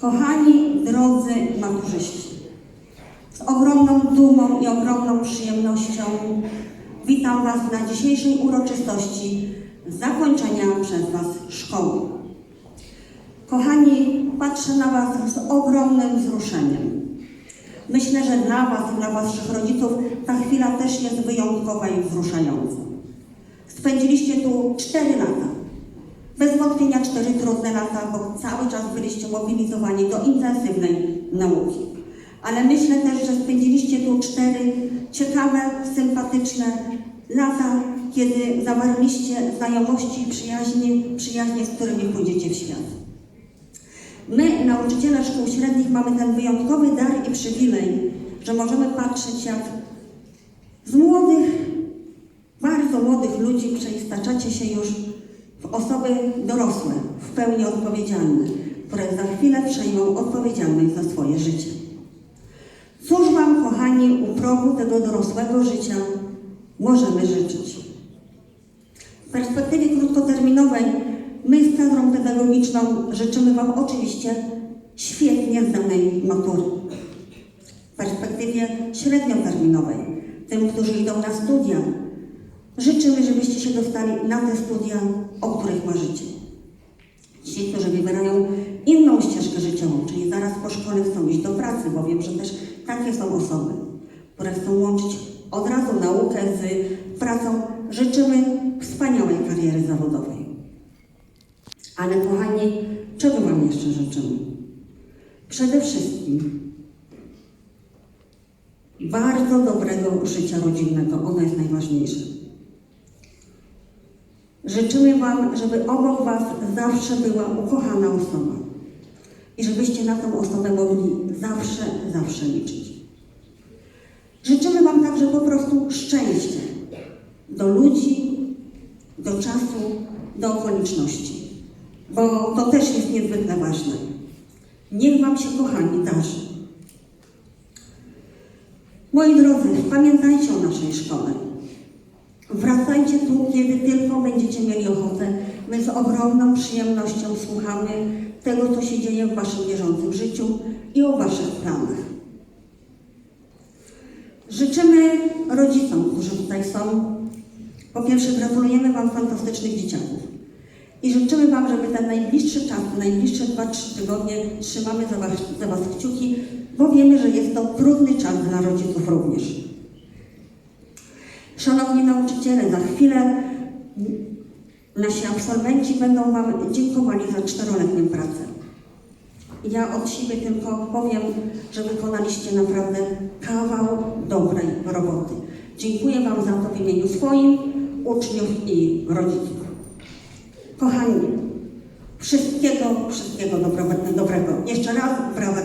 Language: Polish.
Kochani, drodzy maturzyści, z ogromną dumą i ogromną przyjemnością witam Was na dzisiejszej uroczystości zakończenia przez Was szkoły. Kochani, patrzę na Was z ogromnym wzruszeniem. Myślę, że dla Was dla Waszych rodziców ta chwila też jest wyjątkowa i wzruszająca. Spędziliście tu 4 lata. Bez wątpienia cztery trudne lata, bo cały czas byliście mobilizowani do intensywnej nauki. Ale myślę też, że spędziliście tu cztery ciekawe, sympatyczne lata, kiedy zawarliście znajomości i przyjaźnie, przyjaźnie, z którymi pójdziecie w świat. My, nauczyciele szkół średnich, mamy ten wyjątkowy dar i przywilej, że możemy patrzeć, jak z młodych, bardzo młodych ludzi przeistaczacie się już osoby dorosłe, w pełni odpowiedzialne, które za chwilę przejmą odpowiedzialność za swoje życie. Cóż Wam, kochani, u progu tego dorosłego życia możemy życzyć? W perspektywie krótkoterminowej my z kadrą pedagogiczną życzymy Wam oczywiście świetnie zdanej matury. W perspektywie średnioterminowej, tym, którzy idą na studia, życzymy, żebyście się dostali na te studia, o których marzycie. Ci, którzy wybierają inną ścieżkę życiową, czyli zaraz po szkole chcą iść do pracy, bo wiem, że też takie są osoby, które chcą łączyć od razu naukę z pracą, życzymy wspaniałej kariery zawodowej. Ale kochani, czego Wam jeszcze życzymy? Przede wszystkim bardzo dobrego życia rodzinnego. Ono jest najważniejsze. Życzymy Wam, żeby obok Was zawsze była ukochana osoba i żebyście na tą osobę mogli zawsze, zawsze liczyć. Życzymy Wam także po prostu szczęścia do ludzi, do czasu, do okoliczności, bo to też jest niezwykle ważne. Niech Wam się, kochani, darzy. Moi drodzy, pamiętajcie o naszej szkole. Wracajcie tu, kiedy tylko będziecie mieli ochotę. My z ogromną przyjemnością słuchamy tego, co się dzieje w Waszym bieżącym życiu i o Waszych planach. Życzymy rodzicom, którzy tutaj są, po pierwsze gratulujemy Wam fantastycznych dzieciaków i życzymy Wam, żeby ten najbliższy czas, najbliższe 2-3 tygodnie trzymamy za was, za was kciuki, bo wiemy, że jest to trudny czas dla rodziców również. Szanowni nauczyciele, za chwilę nasi absolwenci będą Wam dziękowali za czteroletnią pracę. Ja od siebie tylko powiem, że wykonaliście naprawdę kawał dobrej roboty. Dziękuję Wam za to w imieniu swoim, uczniów i rodziców. Kochani, wszystkiego, wszystkiego dobrego. Jeszcze raz brawa